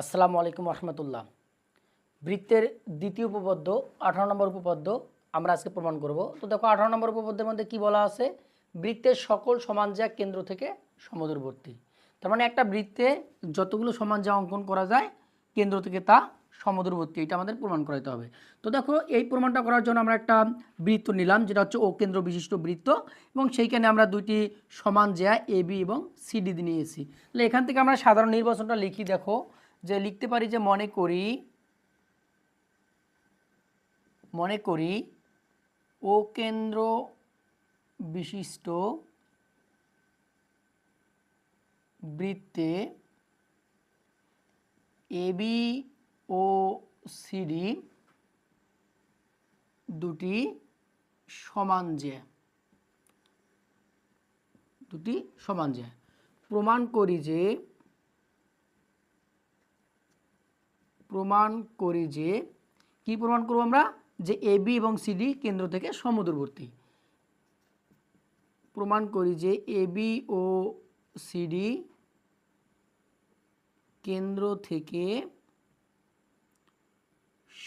আসসালামু আলাইকুম রহমতুল্লাহ। বৃত্তের দ্বিতীয় উপপাদ্য, আঠারো নম্বর উপপাদ্য আমরা আজকে প্রমাণ করব। তো দেখো, আঠারো নম্বর উপপাদ্যের মধ্যে কি বলা আছে? বৃত্তের সকল সমান যা কেন্দ্র থেকে সমুদ্রবর্তী। তার মানে একটা বৃত্তে যতগুলো সমান যা অঙ্কন করা যায়, কেন্দ্র থেকে তা সমুদ্রবর্তী, এটা আমাদের প্রমাণ করাতে হবে। তো দেখো, এই প্রমাণটা করার জন্য আমরা একটা বৃত্ত নিলাম, যেটা হচ্ছে ও কেন্দ্র বিশিষ্ট বৃত্ত, এবং সেইখানে আমরা দুইটি সমান জ্যা এ, বি এবং সিডি নিয়েছি। তাহলে এখান থেকে আমরা সাধারণ নির্বাচনটা লিখি, দেখো। যে লিখতে পারি যে মনে করি মনে করি, ও কেন্দ্র বিশিষ্ট বৃত্তে এবি ও সিডি দুটি সমান যে, দুটি সমান যে। প্রমাণ করি যে প্রমাণ করি যে, কি প্রমাণ করব আমরা? যে এবি এবং সিডি কেন্দ্র থেকে সমদূরবর্তী। প্রমাণ করি যে এবি ও সিডি কেন্দ্র থেকে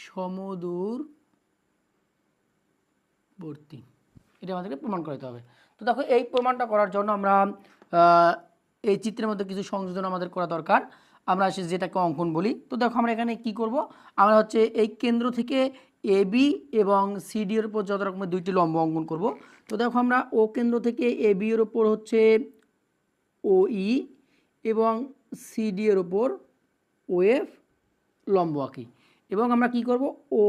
সমদূরবর্তী। এটা আমাদেরকে প্রমাণ করতে হবে। তো দেখো, এই প্রমাণটা করার জন্য আমরা এই চিত্রের মধ্যে কিছু সংযোজন আমাদের করা দরকার। আমরা সে যেটাকে অঙ্কন বলি। তো দেখো আমরা এখানে কি করব? আমরা হচ্ছে এই কেন্দ্র থেকে এ বি এবং সিডি এর উপর যত রকমের দুইটি লম্ব অঙ্কন করব। তো দেখো আমরা ও কেন্দ্র থেকে এ বি এর উপর হচ্ছে ও ই এবং সিডি এর উপর ও এফ লম্ব আঁকি। এবং আমরা কি করব? ও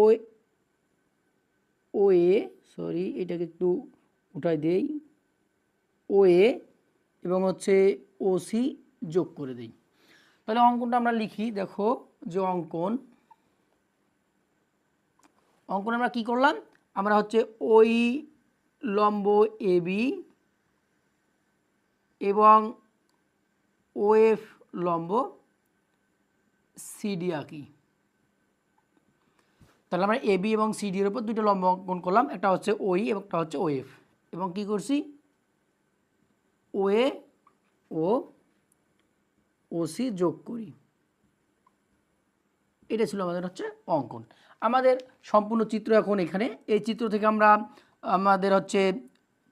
ও এ সরি এটাকে একটু উঠাই দেই। ও এ এবং হচ্ছে ও সি যোগ করে দেই। তাহলে অঙ্কনটা আমরা লিখি, দেখো যে অঙ্কন অঙ্কন আমরা কি করলাম? আমরা হচ্ছে ওই লম্ব এ বি এবং ওএফ লম্ব সিডি আঁকি। তাহলে আমরা এ বি এবং সিডি এর উপর দুটো লম্ব অঙ্কন করলাম, একটা হচ্ছে ওই এবং একটা হচ্ছে ওএফ। এবং কি করছি? ওএ ও ওসি যোগ করি। এটা ছিল আমাদের হচ্ছে অঙ্কন। আমাদের সম্পূর্ণ চিত্র এখন এখানে। এই চিত্র থেকে আমরা আমাদের হচ্ছে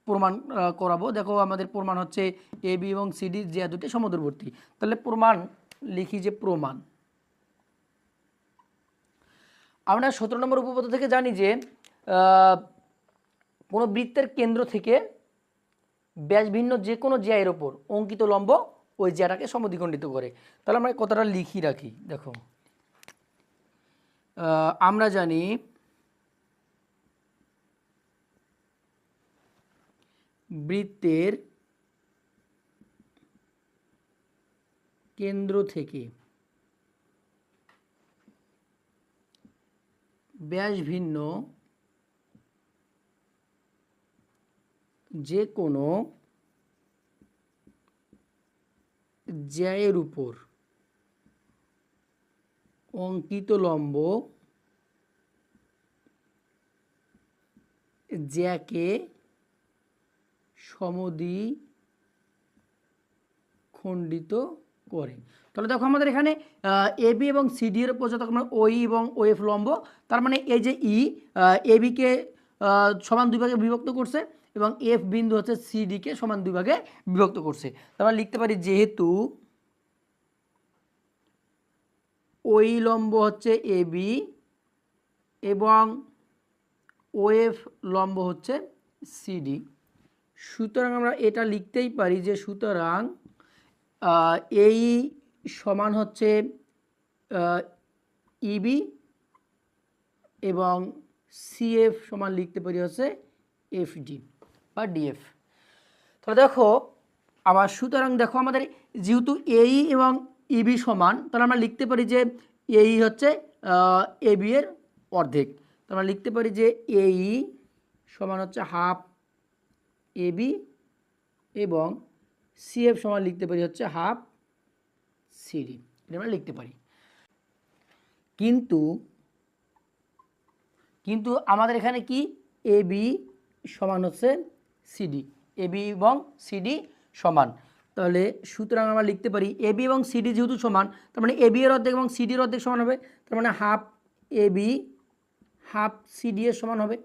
প্রমাণ করাবো। দেখো আমাদের প্রমাণ হচ্ছে এ বি এবং সিডি যে দুটি সমুদ্রবর্তী। তাহলে প্রমাণ লিখি যে প্রমাণ। আমরা সতেরো নম্বর উপপাদ্য থেকে জানি যে কোনো বৃত্তের কেন্দ্র থেকে ব্যাস ভিন্ন যে কোনো জ্যায়ের ওপর অঙ্কিত লম্ব ওই জ্যাটাকে সমদ্বিখণ্ডিত করে। তাহলে আমরা কথাটা লিখি রাখি, দেখো। আমরা জানি বৃত্তের কেন্দ্র থেকে ব্যাস ভিন্ন যে কোনো জ্যায়ের উপর। অঙ্কিত লম্ব জ্যাকে সমদি খণ্ডিত করে তাহলে দেখো আমাদের এখানে এ বি এবং সিডি এর উপর যতক্ষণ ওই এবং ওএফ লম্ব, তার মানে এই যে ই এ বিকে সমান দুই ভাগে বিভক্ত করছে এবং এফ বিন্দু হচ্ছে সিডিকে সমান দুই ভাগে বিভক্ত করছে। তার মানে লিখতে পারি যেহেতু ওই লম্ব হচ্ছে এ বি এবং ওএফ লম্ব হচ্ছে সিডি সুতরাং আমরা এটা লিখতেই পারি যে সুতরাং এই সমান হচ্ছে ইবি এবং সিএফ সমান লিখতে পারি হচ্ছে এফডি বা ডিএফ তাহলে দেখো, আবার সুতরাং দেখো আমাদের যেহেতু এই এবং ইবি সমান, তাহলে আমরা লিখতে পারি যে এই হচ্ছে এবি এর অর্ধেক। তো আমরা লিখতে পারি যে এই সমান হচ্ছে হাফ এবি এবং সিএফ সমান লিখতে পারি হচ্ছে হাফ সিডি এটা আমরা লিখতে পারি। কিন্তু কিন্তু আমাদের এখানে কি এ বি সমান হচ্ছে সিডি এ বি এবং সিডি সমান। তাহলে সুতরাং আমরা লিখতে পারি এবি এবং সিডি যেহেতু সমান, তার মানে এবি এর অর্ধেক এবং সিডির অর্ধেক সমান হবে, তার মানে হাফ এবি হাফ সিডি এর সমান হবে।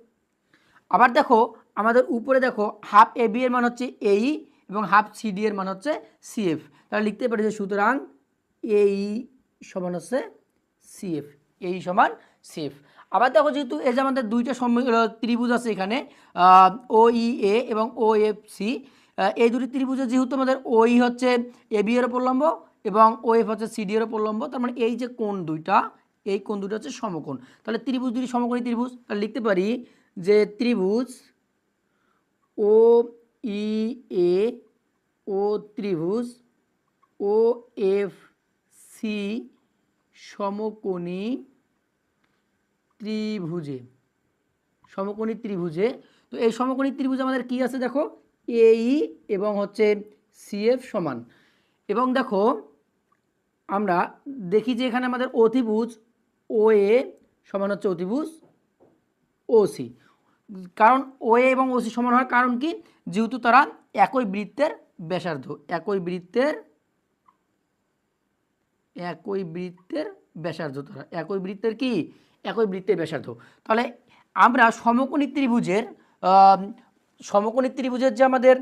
আবার দেখো, আমাদের উপরে দেখো হাফ এ বি এর মান হচ্ছে এই এবং হাফ সিডি এর মান হচ্ছে সিএফ তাহলে লিখতে পারি যে সুতরাং এই সমান হচ্ছে সিএফ এই সমান সিএফ আবার দেখো যেহেতু এই যে আমাদের দুইটা ত্রিভুজ আছে এখানে ও ই এ এবং ও এফ সি এই দুটি ত্রিভুজে যেহেতু আমাদের ওই হচ্ছে এ বি এর ওপর লম্ব এবং ও এফ হচ্ছে সিডি এর ওপর লম্ব, তার মানে এই যে কোণ দুইটা, এই কোণ দুটো হচ্ছে সমকোণ। তাহলে ত্রিভুজ দুটি সমকোণী ত্রিভুজ, তাহলে লিখতে পারি যে ত্রিভুজ ও ই এ ও ত্রিভুজ ও এফ সি সমকোণী ত্রিভুজে। সমকোণী ত্রিভুজে। তো এই সমকোণী ত্রিভুজে আমাদের কি আছে দেখো? এই এবং হচ্ছে সিএফ সমান। এবং দেখো, আমরা দেখি যে এখানে আমাদের অতিভুজ ও, এ সমান হচ্ছে অতিভুজ ওসি কারণ ও, এ এবং ওসি সমান হওয়ার কারণ কি? যেহেতু তারা একই বৃত্তের ব্যাসার্ধ, একই বৃত্তের একই বৃত্তের ব্যাসার্ধ তারা। একই বৃত্তের কি? একই বৃত্তের ব্যাসার্ধ। তাহলে আমরা সমকোণী ত্রিভুজের সমকোণী ত্রিভুজের যে আমাদের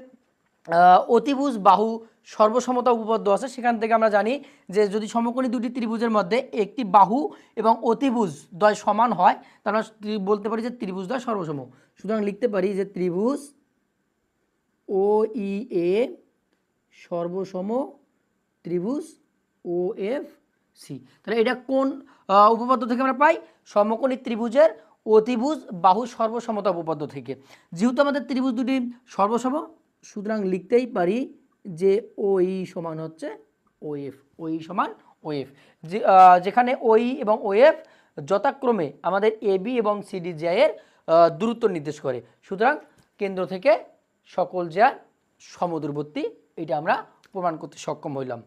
অতিভুজ বাহু সর্বসমতা উপপাদ্য আছে, সেখান থেকে আমরা জানি যে যদি সমকোণী দুটি ত্রিভুজের মধ্যে একটি বাহু এবং অতিভুজ দ্বয় সমান হয়, তাহলে বলতে পারি যে ত্রিভুজ দ্বয় সর্বসম। সুতরাং লিখতে পারি যে ত্রিভুজ ও ই এ সর্বসম ত্রিভুজ ও এফ সি। তাহলে এটা কোন উপপাদ্য থেকে আমরা পাই? সমকোণী ত্রিভুজের অতিভুজ বাহু সর্বসমতা উপপাদ্য থেকে। যেহেতু আমাদের ত্রিভুজ দুটি সর্বসম, সুতরাং লিখতেই পারি যে ওই সমান হচ্ছে ওএফ, ওই সমান ওএফ। যেখানে ওই এবং ওএফ যথাক্রমে আমাদের এবি এবং সিডি জ্যায়ের দূরত্ব নির্দেশ করে। সুতরাং কেন্দ্র থেকে সকল জ্যা সমদূরবর্তী, এটা আমরা প্রমাণ করতে সক্ষম হইলাম।